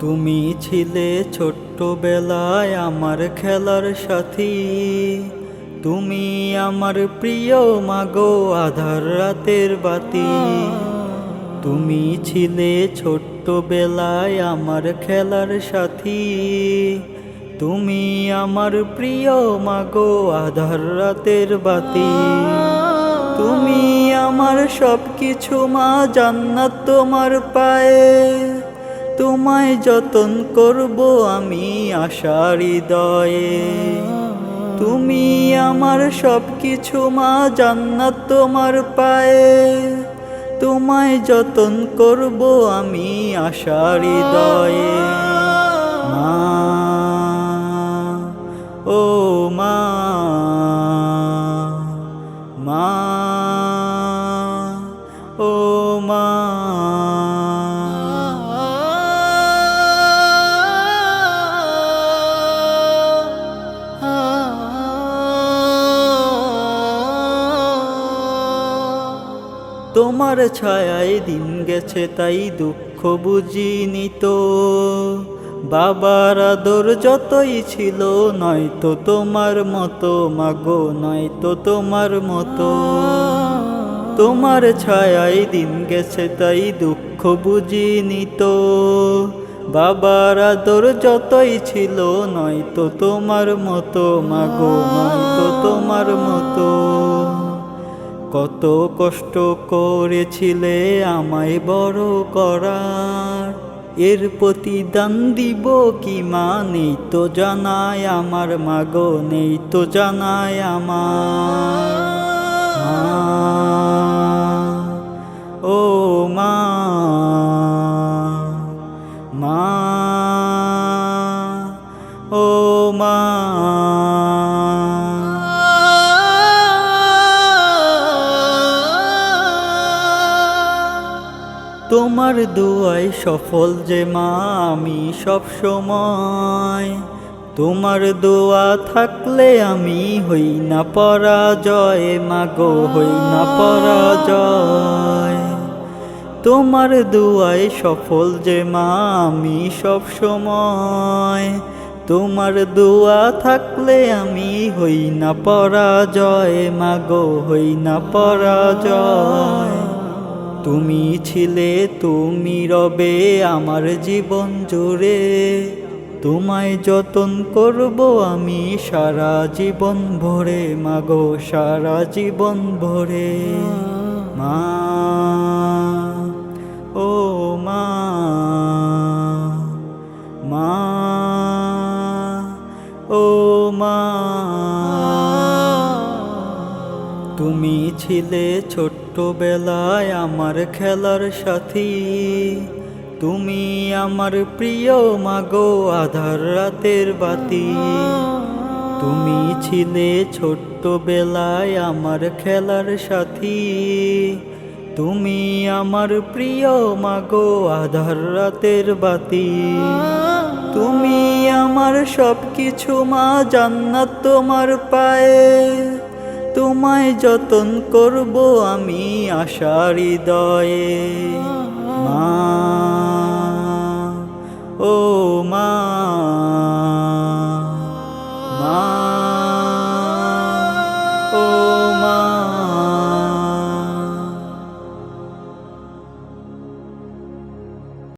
তুমি ছিলে ছোট্টবেলায় আমার খেলার সাথী। তুমি আমার প্রিয়, মাগো, আধার রাতের বাতি। তুমি ছিলে ছোট্টবেলায় আমার খেলার সাথী। তুমি আমার প্রিয়, মাগো, আধার রাতের বাতি। তুমি আমার সব কিছু মা, জান্নাত তোমার পায়ে। তোমায় যতন করব আমি আশার হৃদয়ে। তুমি আমার সব কিছু মা জান্নাত তোমার পায়ে। তোমায় যতন করব আমি আশার হৃদয়ে। মা, ও মা মা, ও মা। তোমার ছায়ায় দিন গেছে তাই দুঃখ বুঝিনি তো। বাবার আদর যতই ছিল, নয়তো তোমার মতো, মাগো, নয়তো তোমার মতো। তোমার ছায়ায় দিন গেছে তাই দুঃখ বুঝিনি তো। বাবার আদর যতই ছিল, নয়তো তোমার মতো, মাগো, নয়তো তোমার মতো। কত কষ্ট করেছিলে আমায় বড় করার। এর প্রতিদান দিব কি মা? নেই তো জানায় আমার, মাগো, নেই তো জানায় আমার। ও মা। তোমার দুয়ায় সফল যে মা, আমি সব সময়। তোমার দোয়া থাকলে আমি হই না পরাজয়, মাগো হই না পরাজয়। তোমার দুয়ায় সফল যে মা, আমি সব সময়। তোমার দোয়া থাকলে আমি হই না পরাজয়, মাগো হই না পরাজয়। তুমি ছিলে, তুমি রবে আমার জীবন জুড়ে। তোমায় যতন করব আমি সারা জীবন ভরে, মাগো, সারা জীবন ভরে। মা, ও মা মা, ও মা। তুমি ছিলে ছোট্টবেলায় আমার খেলার সাথী। তুমি আমার প্রিয় মাগো আধার রাতের বাতি। তুমি ছিলে ছোট্টবেলায় আমার খেলার সাথী। তুমি আমার প্রিয় মাগো আধার রাতের বাতি। তুমি আমার সব কিছু মা জান্নাত তোমার পায়ে। তোমায় যতন করব আমি আশারি দয়ে মা